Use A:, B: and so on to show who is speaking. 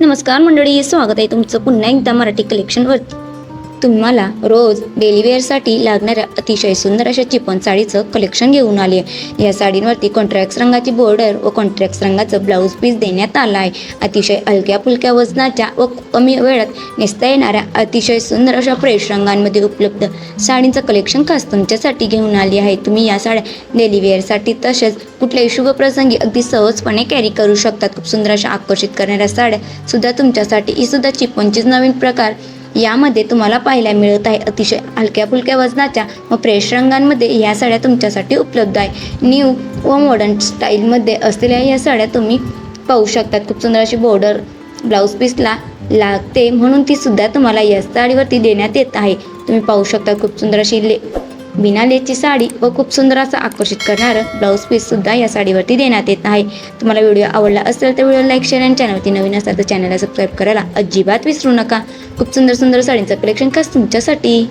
A: नमस्कार मंडळी स्वागत आहे तुमचं पुन्हा एकदा मराठी कलेक्शनवर तुम्हाला रोज डेलीवेअरसाठी लागणाऱ्या अतिशय सुंदर अशा चिपन साडीचं कलेक्शन घेऊन आले आहे या साडींवरती कॉन्ट्रॅक्ट रंगाची बॉर्डर व कॉन्ट्रॅक्ट रंगाचं ब्लाऊज पीस देण्यात आलं आहे अतिशय हलक्या फुलक्या वजनाच्या व कमी वेळात नेसता येणाऱ्या अतिशय सुंदर अशा फ्रेश रंगांमध्ये उपलब्ध साडींचं कलेक्शन खास तुमच्यासाठी घेऊन आली आहे. तुम्ही या साड्या डेलीवेअरसाठी तसेच कुठल्याही शुभप्रसंगी अगदी सहजपणे कॅरी करू शकतात खूप सुंदर अशा आकर्षित करणाऱ्या साड्या सुद्धा तुमच्यासाठी. ही सुद्धा चिपनचीच नवीन प्रकार. यामध्ये तुम्हाला पाहायला मिळत आहे. अतिशय हलक्या फुलक्या वजनाच्या व फ्रेश रंगांमध्ये या साड्या तुमच्यासाठी उपलब्ध आहे. न्यू व मॉडर्न स्टाईलमध्ये असलेल्या या साड्या तुम्ही पाहू शकतात खूप सुंदर अशी बॉर्डर ब्लाऊज पीसला लागते म्हणून ती सुद्धा तुम्हाला या साडीवरती देण्यात येत आहे. तुम्ही पाहू शकता खूप सुंदर अशी ले बिना लेची साडी व खूप सुंदर असं आकर्षित करणारं ब्लाऊज पीस सुद्धा या साडीवरती देण्यात येत आहे. तुम्हाला व्हिडिओ आवडला असेल तर व्हिडिओ लाईक शेअर आणि चॅनलवरती नवीन असाल तर चॅनलला सबस्क्राईब करायला अजिबात विसरू नका. खूप सुंदर सुंदर साडींचं कलेक्शन खास तुमच्यासाठी.